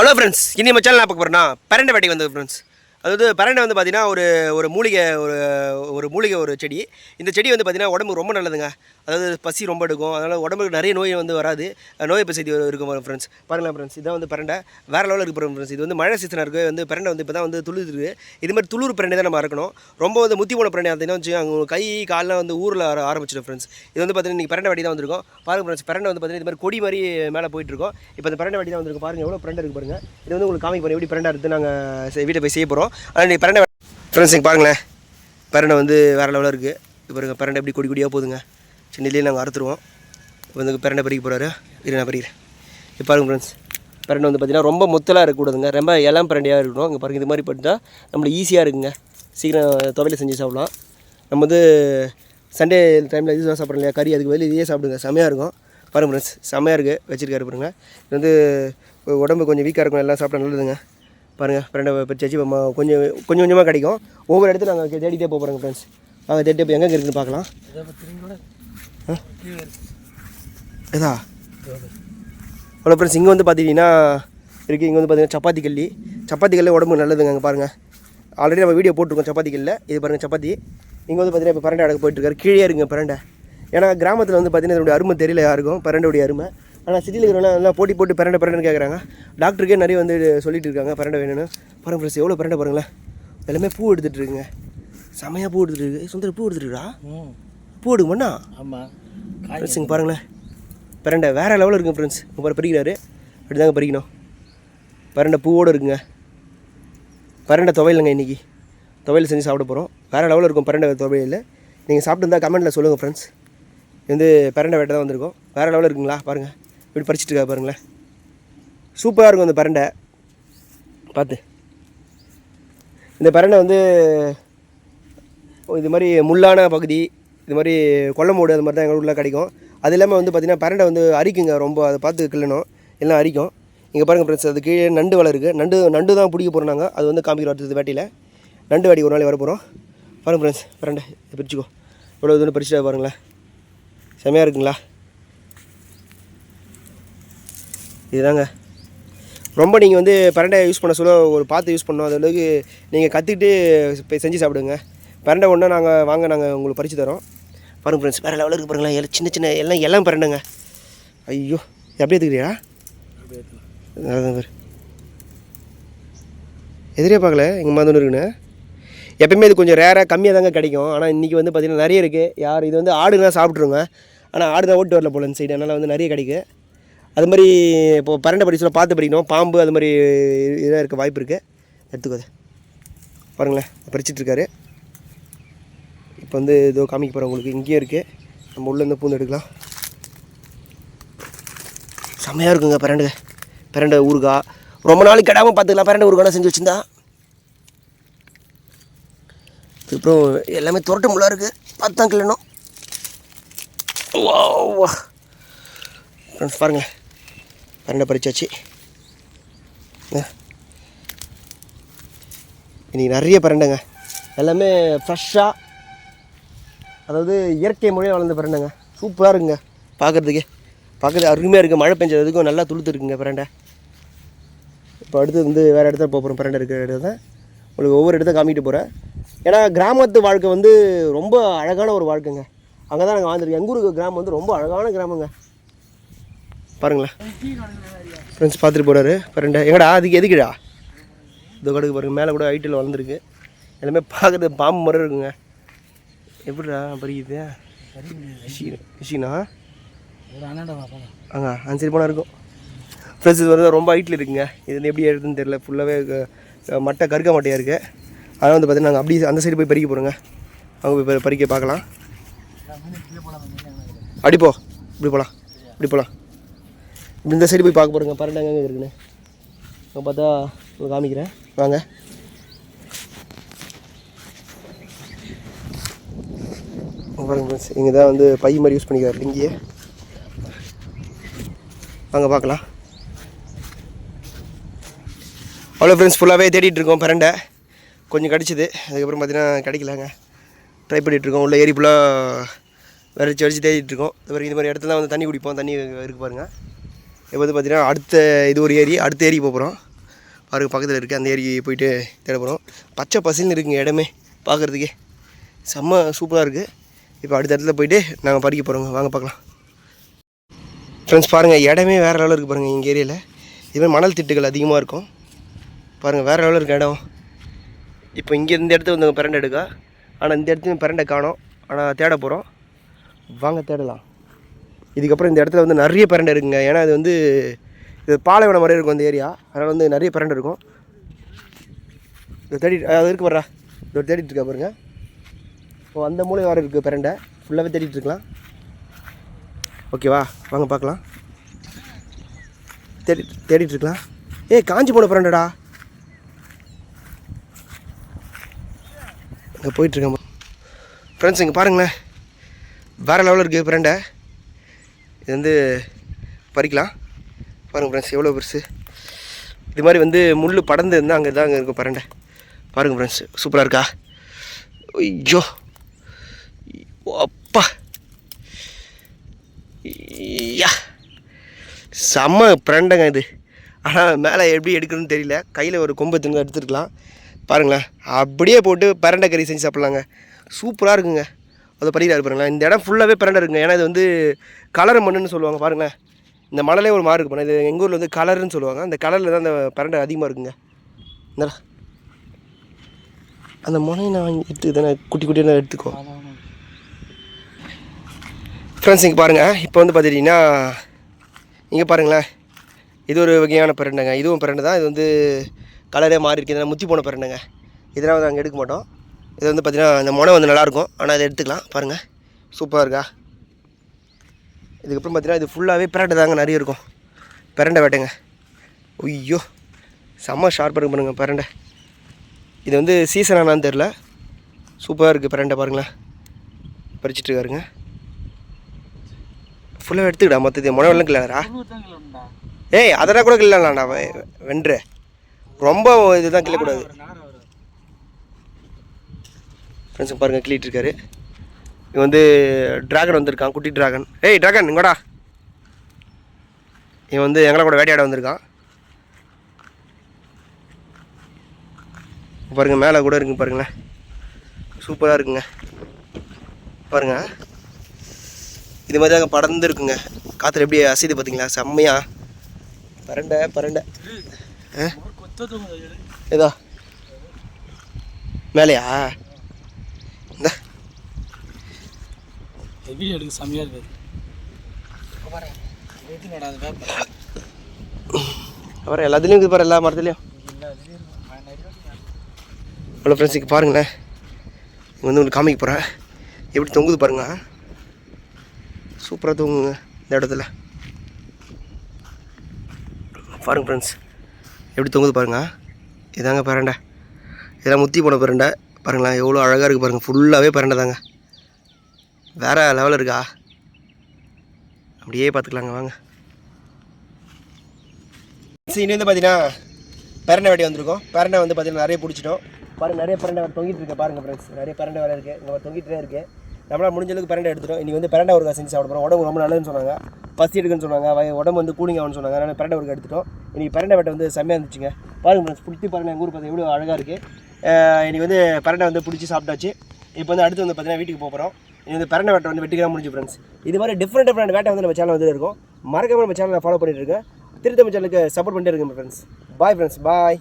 Hello friends இனி நம்ம channel பார்க்க போகிறோம்னா பரண்டை வேட்டைக்கு வந்தது ஃப்ரெண்ட்ஸ் அதாவது பரண்டை வந்து பார்த்தீங்கன்னா ஒரு ஒரு மூலிகை ஒரு ஒரு மூலிகை ஒரு செடி. இந்த செடி வந்து பார்த்தீங்கன்னா உடம்புக்கு ரொம்ப நல்லதுங்க. அதாவது பசி ரொம்ப எடுக்கும். அதனால் உடம்புக்கு நிறைய நோய் வந்து வராது. நோய் பசி இருக்கும் ஃப்ரெண்ட்ஸ் பாருங்களா ஃப்ரெண்ட்ஸ் இதான் வந்து பரண்டை. வேறு லெவலில் இருக்கு ஃப்ரெண்ட்ஸ் இது வந்து மழை சீசனாக இருக்குது வந்து பரண்டை வந்து இப்போ தான் வந்து துளுதுருக்கு இது மாதிரி துளுர் பரண்டை தான் நம்ம அறக்கணும். ரொம்ப வந்து முத்தி போன பரண்டை பார்த்தீங்கன்னா வச்சு அவங்க கை காலெலாம் வந்து ஊரில் ஆர ஆரம்பிச்சிடும் ஃப்ரெண்ட்ஸ் இது வந்து பார்த்தீங்கன்னா இன்றைக்கி பரண்டை வடி தான் வந்திருக்கும். பாருங்க ஃப்ரெண்ட்ஸ் பரண்டை வந்து பார்த்தீங்கன்னா இது மாதிரி கொடி மாதிரி மேலே போயிட்டுருக்கோம் இப்போ இந்த பரண்டை வடி தான் வந்திருக்கும். பாருங்கள் எவ்வளோ பரண்டை இருக்குது பாருங்கள் இது வந்து உங்களுக்கு காமிக்க போகிறோம் எப்படி பரண்டை எடுத்து நாங்கள் வீட்டை போய் செய்ய போகிறோம் ஆனால் நீ பரண்டை ஃப்ரெண்ட்ஸ் இங்கே பாருங்களேன். பரண்டை வந்து வேறு லெவலில் இருக்குது இப்போ பாருங்க பரண்டை எப்படி கொடி கொடியாக போதுங்க சென்னையிலேயே நாங்கள் அறுத்துருவோம். இப்போ வந்து பரண்டை பறிக்க போகிறாரு இரு நான் பறிக்கிறேன். இப்போ பாருங்க ஃப்ரெண்ட்ஸ் பரண்டை வந்து பார்த்தீங்கன்னா ரொம்ப முத்தலாக இருக்கக்கூடாதுங்க. ரொம்ப இளம் பரண்டையாக இருக்கணும். இங்கே பாருங்கள் இது மாதிரி பண்ணால் நம்மளுக்கு ஈஸியாக இருக்குங்க. சீக்கிரம் துவையில செஞ்சு சாப்பிடலாம். நம்ம வந்து சண்டே டைமில் இது சாப்பிட்றோம் இல்லையா? கறி அதுக்கு வெளியே இதையே சாப்பிடுங்க. செமையாக இருக்கும். பாருங்க ஃப்ரெண்ட்ஸ் செம்மையாக இருக்குது வச்சிருக்காரு பாருங்க. இது வந்து உடம்பு கொஞ்சம் வீக்காக இருக்கும் எல்லாம் சாப்பிட்டா நல்லதுங்க. பாருங்கள் ஃப்ரெண்டை நம்ம கொஞ்சம் கொஞ்சம் கொஞ்சமாக கிடைக்கும். ஒவ்வொரு இடத்துல நாங்கள் தேடிட்டே போக போகிறோங்க ஃப்ரெண்ட்ஸ் நாங்கள் தேடிட்டே போய் எங்கே இருக்குன்னு பார்க்கலாம். ஆ? இதா அவ்வளோ ஃப்ரெண்ட்ஸ் இங்கே வந்து பார்த்துக்கிட்டிங்கன்னா இருக்குது இங்கே வந்து பார்த்தீங்கன்னா சப்பாத்தி கல்லி. சப்பாத்தி கல்லி உடம்புக்கு நல்லதுங்க அங்கே பாருங்கள் ஆல்ரெடி நம்ம வீடியோ போட்டிருக்கோம் சப்பாத்தி கல்லில் இது பாருங்கள் சப்பாத்தி. இங்கே வந்து பார்த்தீங்கன்னா இப்போ பரண்டை அடக்க போயிட்டுருக்காரு கீழே இருங்க பரண்டை. ஏன்னா கிராமத்தில் வந்து பார்த்தீங்கன்னா இதனுடைய அருமை தெரியல யாருக்கும். பரண்டையுடைய அருமை. ஆனால் சிட்டியில் இருக்கிறவங்க எல்லாம் போட்டி போட்டு பரண்டை பரண்டைன்னு கேட்குறாங்க டாக்டருக்கே நிறைய வந்து சொல்லிட்டு இருக்காங்க பரண்டை வேணும்னு. பாருங்க ஃப்ரெண்ட்ஸ் எவ்வளோ பரண்டை பாருங்களேன். எல்லாமே பூ எடுத்துகிட்டு இருக்குங்க. செமையாக பூ எடுத்துகிட்டு இருக்கு. சுந்தர பூ ம். பூ எடுக்குமாண்ணா ஆமாம் ஃப்ரெண்ட்ஸ் இங்கே பாருங்களேன். பரண்டை வேறு லெவலில் இருக்குங்க ஃப்ரெண்ட்ஸ் இப்போ பாரு பறிக்கிறாரு அப்படி தாங்க பறிக்கணும் பரண்டை பூவோடு இருக்குங்க. பரண்டை துவையலுங்க இன்றைக்கி துவையல் செஞ்சு சாப்பிட போகிறோம் வேறு லெவலில் இருக்கும் பரண்டை துவையல். நீங்கள் சாப்பிட்டு கமெண்ட்டில் சொல்லுங்கள் ஃப்ரெண்ட்ஸ் இது வந்து பரண்டை வேட்டை தான் வந்திருக்கும். வேறு லெவலில் இருக்குங்களா? பாருங்கள் இப்படி பறிச்சிட்டு இருக்கா பாருங்களேன். சூப்பராக இருக்கும் இந்த பரண்டை. பார்த்து. இந்த பரண்டை வந்து இது மாதிரி முள்ளான பகுதி இது மாதிரி கொல்லமோடு அது மாதிரி தான் எங்கள் ஊரில் கிடைக்கும். அது இல்லாமல் வந்து பார்த்திங்கன்னா பரண்டை வந்து அரிக்குங்க ரொம்ப அதை பார்த்து கிள்ளணும். எல்லாம் அரிக்கும். இங்கே பாருங்கள் ஃப்ரெண்ட்ஸ் அது கீழே நண்டு வலை இருக்குது நண்டு நண்டு தான் பிடிக்க போகிறோம் நாங்கள் அது வந்து காமிக்கிற அடுத்தது வேட்டியில். நண்டு வாடி ஒரு நாள் வர போகிறோம் பாருங்கள் ஃப்ரெண்ட்ஸ் பரண்டை பிரிச்சுக்கோ. இவ்வளோ இது பறிச்சுட்டு பாருங்களேன். செம்மையாக இருக்குங்களா? இதுதாங்க. ரொம்ப நீங்கள் வந்து பரண்டை யூஸ் பண்ண சொல்ல ஒரு பார்த்து யூஸ் பண்ணோம் அது அளவுக்கு நீங்கள் கற்றுக்கிட்டு போய் செஞ்சு சாப்பிடுங்க. பரண்டை ஒன்றா நாங்கள் வாங்க நாங்கள் உங்களுக்கு பறித்து தரோம். பாருங்க ஃப்ரெண்ட்ஸ் வேறு லெவலில் இருக்கு பாருங்களேன். எல்லாம் சின்ன சின்ன எல்லாம் எல்லாம் பரண்டைங்க. ஐயோ எப்படி எடுத்துக்கிறியா? அதான் பேர். எதிரே பார்க்கல எங்கள் மாதிரி இருக்குண்ணே எப்பயுமே இது கொஞ்சம் ரேராக கம்மியாக தாங்க கிடைக்கும். ஆனால் இன்றைக்கி வந்து பார்த்திங்கன்னா நிறைய இருக்குது யார் இது வந்து ஆடுலாம் சாப்பிட்ருங்க ஆனால் ஆடு தான் ஓட்டு வரல போல இந்த சைடு அதனால் வந்து நிறைய கிடைக்கும் அது மாதிரி இப்போ பரண்டை படிச்சுல பார்த்து படிக்கணும். பாம்பு அது மாதிரி இதாக இருக்க வாய்ப்பு இருக்குது எடுத்துக்கோது பாருங்களேன் பறிச்சிட்டு இருக்காரு. இப்போ வந்து இதோ காமிக்க போகிறேன் உங்களுக்கு. இங்கேயே இருக்குது நம்ம உள்ளே இருந்து பூந்து எடுக்கலாம். செம்மையாக இருக்குங்க பரண்டை. பரண்டை ஊறுகாய் ரொம்ப நாளைக்கு கெடாமல் பார்த்துக்கலாம். பரண்டை ஊறுகாய் செஞ்சு வச்சுருந்தா? அதுக்கப்புறம் எல்லாமே துரட்டு முள்ளாக இருக்குது பார்த்து தான் கிள்ளணும். வா ஃப்ரெண்ட்ஸ் பாருங்கள் கரண்டை பறிச்சாச்சு. இன்றைக்கி நிறைய பரண்டைங்க. எல்லாமே ஃப்ரெஷ்ஷாக அதாவது இயற்கை மொழியாக வளர்ந்த பரண்டைங்க. சூப்பராக இருக்குங்க. பார்க்குறதுக்கே. பார்க்குறது அருமையாக இருக்குது மழை பெஞ்சதுக்கும் நல்லா துளுத்து இருக்குங்க பரண்டை. இப்போ அடுத்து வந்து வேறு இடத்துல போக போகிறோம் பரண்டை இருக்கிற இடத்துல தான். உங்களுக்கு ஒவ்வொரு இடத்த காமிக்கிட்டு போகிறேன் ஏன்னா கிராமத்து வாழ்க்கை வந்து ரொம்ப அழகான ஒரு வாழ்க்கைங்க. அங்கே தான் நாங்கள் வாழ்ந்துருக்கோம். எங்கள் ஊருக்கு கிராமம் வந்து ரொம்ப அழகான கிராமங்க. பாருங்களேன். ஃப்ரெண்ட்ஸ் பார்த்துட்டு போகிறாரு பரண்டை எங்கடா? அதுக்கு எதுக்குடா? இந்த கடுக்கு பாருங்கள் மேலே கூட ஹைட்டில் வளர்ந்துருக்கு. எல்லாமே பார்க்குறது பாம்பு மாதிரி இருக்குங்க. எப்படிடா பறிக்குது விஷயம்னா ஒரு அண்ணாண்ட சைடு போனால் இருக்கும். ஃப்ரெண்ட்ஸ் இது வந்து ரொம்ப ஹைட்டில் இருக்குங்க. இது வந்து எப்படி எடுத்துன்னு தெரியல. ஃபுல்லாகவே மட்டை கருக்க மட்டையாக இருக்குது அதனால் வந்து பார்த்தீங்கன்னா நாங்கள் அப்படியே அந்த சைடு போய் பறிக்க போகிறோங்க அவங்க போய் பறிக்க பார்க்கலாம். அடிப்போ இப்படி போகலாம் இப்படி போகலாம் இந்த சைடு போய் பார்க்க போகிறோங்க பரண்டை எங்கே இருக்குன்னு. அங்கே பார்த்தா உங்களுக்கு காமிக்கிறேன். வாங்க. பாருங்க ஃப்ரெண்ட்ஸ் இங்கே தான் வந்து பை மாதிரி யூஸ் பண்ணிக்கிறாரு. இங்கேயே வாங்க பார்க்கலாம். அவ்வளோ ஃப்ரெண்ட்ஸ் ஃபுல்லாகவே தேடிட்டு இருக்கோம். பரண்டை. கொஞ்சம் கிடச்சிது. அதுக்கப்புறம் பார்த்தீங்கன்னா கிடைக்கலங்க. ட்ரை இருக்கோம். உள்ள ஏரி ஃபுல்லாக வரைச்சி வரைச்சி தேடிட்டுருக்கோம் இது மாதிரி இது மாதிரி இடத்துல வந்து தண்ணி குடிப்போம். தண்ணி இருக்குது பாருங்கள் இப்போ வந்து பார்த்தீங்கன்னா அடுத்த இது ஒரு ஏரி அடுத்த ஏரி போகிறோம் பாருக்கு பக்கத்தில் இருக்குது அந்த ஏரி போயிட்டு தேட போகிறோம் பச்சை பசில்னு இருக்குங்க இடமே பார்க்குறதுக்கே. செம்ம சூப்பராக இருக்குது இப்போ அடுத்த இடத்துல போயிட்டு நாங்கள் பறிக்க போகிறோங்க வாங்க பார்க்கலாம். ஃப்ரெண்ட்ஸ் பாருங்கள் இடமே வேறு லெவலில் இருக்குது பாருங்கள் எங்கள் ஏரியாவில் இதுமாதிரி மணல் திட்டுகள் அதிகமாக இருக்கும். பாருங்கள் வேறு லெவலில் இருக்க இடம். இப்போ இங்கே இந்த இடத்துல வந்து பிரண்டை எடுக்கா. ஆனால் இந்த இடத்துல பிரண்டை காணோம். ஆனால் தேட போகிறோம் வாங்க தேடலாம். இதுக்கப்புறம் இந்த இடத்துல வந்து நிறைய பரண்டை இருக்குங்க. ஏன்னா இது வந்து இது பாலைவனம் மாதிரி இருக்கும் இந்த ஏரியா. அதனால் வந்து நிறைய பரண்டை இருக்கும். இது தேடி அது இருக்கு வர்றா? இது தேடிட்டு இருக்கா பாருங்க. இப்போ அந்த மூலை வர இருக்குது பிரண்டை. ஃபுல்லாகவே தேடிட்டு இருக்கலாம். ஓகேவா வாங்க பார்க்கலாம். தேடி தேடிட்டு இருக்கலாம். காஞ்சி போன பரண்டடா. இங்கே போயிட்டுருக்கேன் ஃப்ரெண்ட்ஸ் இங்கே பாருங்களேன். வேறு லெவலில் இருக்குது பிரண்டை. இது வந்து பறிக்கலாம். பாருங்கள் ஃப்ரெண்ட்ஸ் எவ்வளோ பெருசு. இது மாதிரி வந்து முள் படர்ந்து இருந்தால் அங்கே தான் அங்கே இருக்கும் பரண்டை. பாருங்கள் ஃப்ரெண்ட்ஸ் சூப்பராக இருக்கா? ஐயோ. அப்பா. ஐயா. செம்ம பிரண்டைங்க இது. ஆனால் மேலே எப்படி எடுக்கணும்னு தெரியல. கையில் ஒரு கொம்பு தின்னு எடுத்துருக்கலாம். பாருங்களேன். அப்படியே போட்டு பரண்டை கறி செஞ்சு சாப்பிட்லாங்க. சூப்பராக இருக்குங்க. அதை படிக்கிறாரு பாருங்களேன். இந்த இடம் ஃபுல்லாகவே பிரண்டை இருக்குங்க. ஏன்னா இது வந்து கலர் மண்ணுன்னு சொல்லுவாங்க. பாருங்களேன். இந்த மணலே ஒரு மாறு இருக்கு பாருங்க. இது எங்கள் ஊரில் வந்து கலருன்னு சொல்லுவாங்க. அந்த கலரில் தான் அந்த பிரண்டை அதிகமாக இருக்குங்க. என்ன அந்த முனையை நான் வாங்கி எடுத்து தானே குட்டி குட்டியாக எடுத்துக்கோ. ஃப்ரெண்ட்ஸ் இங்கே பாருங்கள் இப்போ வந்து பார்த்துட்டிங்கன்னா இங்கே பாருங்களேன். இது ஒரு வகையான பிரண்டைங்க. இதுவும் பிறண்டு தான். இது வந்து கலரே மாறி இருக்குது இதெல்லாம் முத்தி போன பிரண்டைங்க. இதெல்லாம் வந்து அங்கே எடுக்க மாட்டோம். இது வந்து பார்த்திங்கன்னா இந்த முனை வந்து நல்லாயிருக்கும் ஆனால் இதை எடுத்துக்கலாம். பாருங்கள் சூப்பராக இருக்கா? இதுக்கப்புறம் பார்த்தீங்கன்னா இது ஃபுல்லாகவே பிரண்டை தாங்க நிறைய இருக்கும். பிரண்டை வேட்டைங்க. ஐயோ செம்ம ஷார்ப்பாக இருக்கு பாருங்க பிரண்டை இது வந்து சீசன் ஆனான்னு தெரில சூப்பராக இருக்குது பிரண்டை பாருங்களேன். பறிச்சிட்டு இருக்காருங்க ஃபுல்லாக எடுத்துக்கிடா மொத்தத்தை முனை வெள்ளம் கிள்ளாரா ஏய் அதெல்லாம் கூட கிள்ளலாம்டா வென்று. ரொம்ப இதுதான் கிள்ளக்கூடாது. ஃப்ரெண்ட்ஸுங்க பாருங்கள் கிள்ளிட்டு இருக்காரு. இவன் வந்து டிராகன் வந்திருக்கான் குட்டி டிராகன் ஏய் டிராகன் இங்கடா இவன் வந்து எங்களை கூட வேட்டையாட வந்திருக்கான். பாருங்க மேலே கூட இருக்குங்க பாருங்களேன். சூப்பராக இருக்குங்க. பாருங்க. இது மாதிரி தாங்க படர்ந்து இருக்குங்க காற்றுல எப்படி அசைது பார்த்தீங்களா செம்மையா. பரண்டை பரண்டை. ஏதா. மேலையா இந்த வீடியோ எடுக்க செம்மையாக இருக்குது அப்புறம் எல்லாத்துலேயும் இருக்குது பாரு எல்லா மரத்துலேயும். ஹலோ ஃப்ரெண்ட்ஸ் இங்கே பாருங்களேன். இங்கே வந்து ஒன்று காமிக்க போகிறேன் எப்படி தொங்குது பாருங்க. சூப்பராக தொங்குங்க இந்த இடத்துல. பாருங்க ஃப்ரெண்ட்ஸ் எப்படி தொங்குது பாருங்க. இதாங்க பரண்டை. இதெல்லாம் முத்தி போன பரண்டை. பாருங்களேன் எவ்வளோ அழகாக இருக்குது பாருங்கள் ஃபுல்லாகவே பரண்டை தாங்க. வேறு லெவல் இருக்கா? அப்படியே பார்த்துக்கலாங்க வாங்க. சரி வந்து பார்த்தீங்கன்னா பரண்டை வெடி வந்திருக்கோம். பரண்டை வந்து பார்த்தீங்கன்னா நிறைய பிடிச்சிட்டோம். பாருங்க நிறைய பரண்டை வேறு தொங்கிட்டு இருக்கு ஃப்ரெண்ட்ஸ் நிறைய பரண்டை வேறு இருக்குது இங்கே தொங்கிட்டே இருக்குது நம்மளால் முடிஞ்ச அளவுக்கு பரண்டை எடுத்துட்டோம். இன்றைக்கி வந்து பரண்டை ஒரு செஞ்சு சாப்பிட போகிறோம் உடம்பு ரொம்ப நல்லதுன்னு சொன்னாங்க. பசி எடுக்குன்னு சொன்னாங்க. உடம்பு வந்து கூலிங் ஆகும்னு சொன்னாங்க. அதனால் பரண்டை ஒரு எடுத்துட்டோம். இன்றைக்கி பரண்டை வெட்டை வந்து செம்மையாக இருந்துச்சுங்க. பாருங்கள் ஃப்ரெண்ட்ஸ் பிடிச்சி பாருங்கள் எங்கள் ஊர் பார்த்து எவ்வளோ அழகாக இருக்குது இன்றைக்கி வந்து பரண்டை வந்து பிடிச்சி சாப்பிட்டாச்சு. இப்போ வந்து அடுத்து வந்து பார்த்தீங்கன்னா வீட்டுக்கு போகிறோம் இந்த வந்து பரண்டை வேட்டை வந்து வெட்டிக்கலாம் முடிஞ்சு ஃப்ரெண்ட்ஸ் இது மாதிரி டிஃப்ரெண்ட் டிஃப்ரெண்ட் வேட்டை வந்து நம்ம சேனல் வந்து இருக்கும். மறக்காம நம்ம சேனலை ஃபாலோ பண்ணிட்டு இருக்கேன் திருத்தமிழ் சேனலுக்கு சப்போர்ட் பண்ணிட்டு இருக்கேன் ஃப்ரெண்ட்ஸ் பாய் ஃப்ரெண்ட்ஸ் பாய்